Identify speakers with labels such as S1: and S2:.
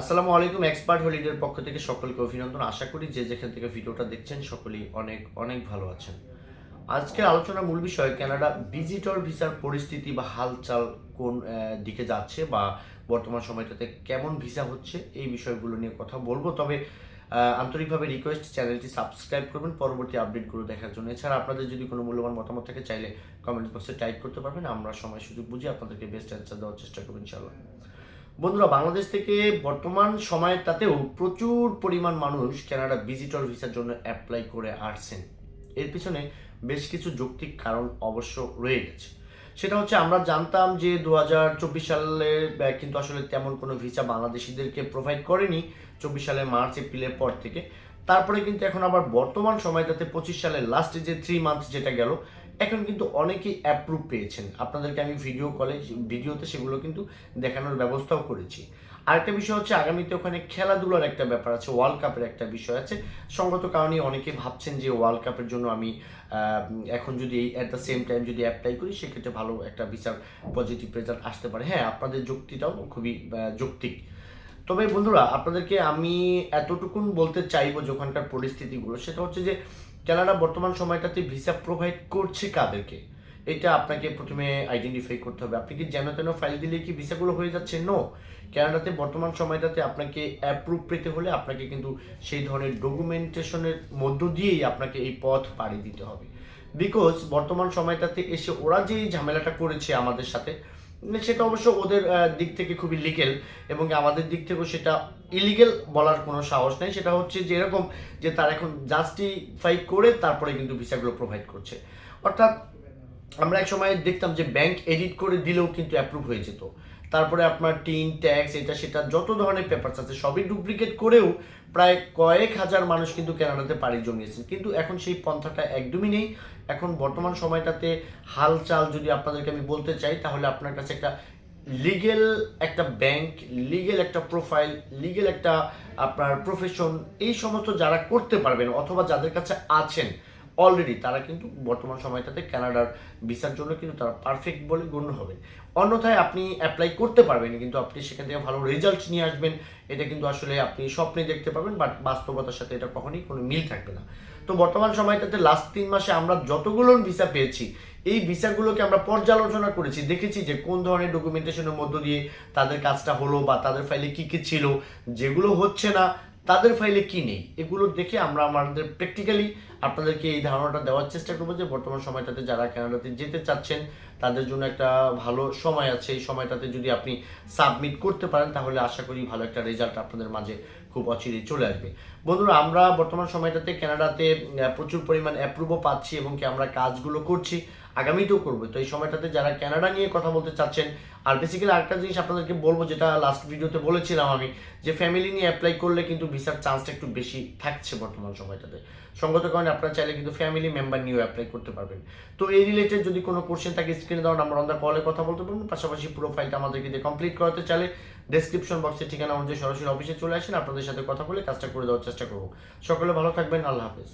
S1: আসসালামু আলাইকুম এক্সপার্ট হলিডের পক্ষ থেকে সকলকে অভিনন্দন। আশা করি যে যেখান থেকে ভিডিওটা দেখছেন, সকলেই অনেক অনেক ভালো আছেন। আজকের আলোচনার মূল বিষয়, কানাডা ভিজিটর ভিসার পরিস্থিতি বা হালচাল কোন দিকে যাচ্ছে বা বর্তমান সময়টাতে কেমন ভিসা হচ্ছে, এই বিষয়গুলো নিয়ে কথা বলব। তবে আন্তরিকভাবে রিকোয়েস্ট চ্যানেলটি সাবস্ক্রাইব করবেন, পরবর্তী আপডেটগুলো দেখার জন্য। এছাড়া আপনাদের যদি কোনো মূল্যবান মতামত থাকে, চাইলে কমেন্ট বক্সে টাইপ করতে পারবেন। আমরা সময় সুযোগ বুঝে আপনাদেরকে বেস্ট অ্যান্সার দেওয়ার চেষ্টা করব, ইনশাআল্লাহ। বন্ধুরা, বাংলাদেশ থেকে বর্তমান সময়টাতেও প্রচুর পরিমাণ মানুষ কানাডা ভিজিটর ভিসার জন্য অ্যাপ্লাই করে আসছেন। এর পিছনে বেশ কিছু যৌক্তিক কারণ অবশ্য রয়ে গেছে। সেটা হচ্ছে আমরা জানতাম যে দু হাজার চব্বিশ সালে কিন্তু আসলে তেমন কোনো ভিসা বাংলাদেশিদেরকে প্রোভাইড করেনি চব্বিশ সালে মার্চ, এপ্রিলের পর থেকে। তারপরে কিন্তু এখন আবার বর্তমান সময়টাতে পঁচিশ সালের লাস্টে যে থ্রি মান্থ যেটা গেল এখন কিন্তু অনেকেই অ্যাপ্রুভ পেয়েছেন। আপনাদেরকে আমি ভিডিও কলে ভিডিওতে সেগুলো কিন্তু দেখানোর ব্যবস্থাও করেছি। আরেকটা বিষয় হচ্ছে, আগামীতে ওখানে খেলাধুলার একটা ব্যাপার আছে ওয়ার্ল্ড কাপের একটা বিষয় আছে। সঙ্গত কারণে অনেকে ভাবছেন যে ওয়ার্ল্ড কাপের জন্য আমি এখন যদি অ্যাট দ্য সেম টাইম যদি অ্যাপ্লাই করি, সেক্ষেত্রে ভালো একটা বিচার পজিটিভ রেজাল্ট আসতে পারে। হ্যাঁ আপনাদের যুক্তিটাও খুবই যৌক্তিক। তবে বন্ধুরা, আপনাদেরকে আমি এতটুকুন বলতে চাইব যে ওখানকার পরিস্থিতিগুলো। সেটা হচ্ছে যে কানাডা বর্তমান সময়টাতে ভিসা প্রোভাইড করছে কাদেরকে? এটা আপনাকে প্রথমে আইডেন্টিফাই করতে হবে। আপনি কি যেন তেন ফাইল দিলে কি ভিসাগুলো হয়ে যাচ্ছে? নো কানাডাতে বর্তমান সময়টাতে আপনাকে অ্যাপ্রুভ পেতে হলে আপনাকে কিন্তু সেই ধরনের ডকুমেন্টেশনের মধ্য দিয়েই আপনাকে এই পথ পাড়ি দিতে হবে। বিকজ বর্তমান সময়টাতে এসে ওরা যে ঝামেলাটা করেছে আমাদের সাথে সেটা অবশ্য ওদের দিক থেকে খুবই লিগেল এবং আমাদের দিক থেকেও সেটা ইলিগেল বলার কোনো সাহস নেই। সেটা হচ্ছে যে এরকম যে তারা এখন জাস্টিফাই করে তারপরে কিন্তু ভিসাগুলো প্রোভাইড করছে। অর্থাৎ আমরা এক সময় দেখতাম যে ব্যাংক এডিট করে দিলেও কিন্তু অ্যাপ্রুভ হয়ে যেত। তারপরে আপনার টিন ট্যাক্স এটা, সেটা, যত ধরনের পেপারস আছে, সবই ডুপ্লিকেট করেও প্রায় কয়েক হাজার মানুষ কিন্তু কানাডাতে পাড়ি জমিয়েছেন। কিন্তু এখন সেই পন্থাটা একদমই নেই। এখন বর্তমান সময়টাতে হালচাল যদি আপনাদেরকে আমি বলতে চাই, তাহলে আপনার কাছে একটা লিগেল একটা ব্যাংক লিগেল একটা প্রোফাইল লিগেল একটা আপনার প্রফেশন এই সমস্ত যারা করতে পারবেন অথবা যাদের কাছে আছেন অলরেডি তারা কিন্তু বর্তমান সময়টাতে কানাডার ভিসার জন্য কিন্তু তারা পারফেক্ট বলে গণ্য হবে। অন্যথায় আপনি অ্যাপ্লাই করতে পারবেন, কিন্তু আপনি সেখান থেকে ভালো রেজাল্ট নিয়ে আসবেন, এটা কিন্তু আসলে আপনি স্বপ্নে দেখতে পারবেন বাট বাস্তবতার সাথে এটা কখনোই কোনো মিল থাকবে না। তো বর্তমান সময়টাতে লাস্ট তিন মাসে আমরা যতগুলো ভিসা পেয়েছি, এই ভিসাগুলোকে আমরা পর্যালোচনা করেছি, দেখেছি যে কোন ধরনের ডকুমেন্টেশনের মধ্য দিয়ে তাদের কাজটা হলো বা তাদের ফাইলে কি কি ছিল, যেগুলো হচ্ছে না তাদের ফাইলে কি নেই? এগুলো দেখে আমরা আমাদের প্র্যাকটিক্যালি আপনাদেরকে এই ধারণাটা দেওয়ার চেষ্টা করব যে বর্তমান সময়টাতে যারা কানাডাতে যেতে চাচ্ছেন তাদের জন্য একটা ভালো সময় আছে। এই সময়টাতে যদি আপনি সাবমিট করতে পারেন তাহলে আশা করি ভালো একটা রেজাল্ট আপনাদের মাঝে খুব অচিরেই চলে আসবে। বন্ধুরা আমরা বর্তমান সময়টাতে কানাডাতে আহ, প্রচুর পরিমাণ অ্যাপ্রুভও পাচ্ছি এবং কি আমরা কাজগুলো করছি। আগামীতেও করব। তো এই সময়টাতে যারা কানাডা নিয়ে কথা বলতে চাচ্ছেন, আর বেসিক্যালি আরেকটা জিনিস আপনাদেরকে বলব, যেটা লাস্ট ভিডিওতে বলেছিলাম আমি, যে ফ্যামিলি নিয়ে অ্যাপ্লাই করলে কিন্তু ভিসার চান্সটা একটু বেশি থাকছে বর্তমান সময়টাতে। সঙ্গত কারণে আপনারা চাইলে কিন্তু ফ্যামিলি মেম্বার নিয়েও অ্যাপ্লাই করতে পারবেন। তো এই রিলেটেড যদি কোনো কোশ্চেন থাকে স্ক্রিনে দেওয়া নাম্বার অন কলে কথা বলতে পারবেন, পাশাপাশি পুরো ফাইলটা আমাদেরকে দিয়ে কমপ্লিট করাতে চাইলে ডেসক্রিপশন বক্সে ঠিকানা অনুযায়ী সরাসরি অফিসে চলে আসেন, আপনাদের সাথে কথা বলে কাজটা করে দেওয়ার চেষ্টা করব। সকলে ভালো থাকবেন, আল্লাহ হাফেজ।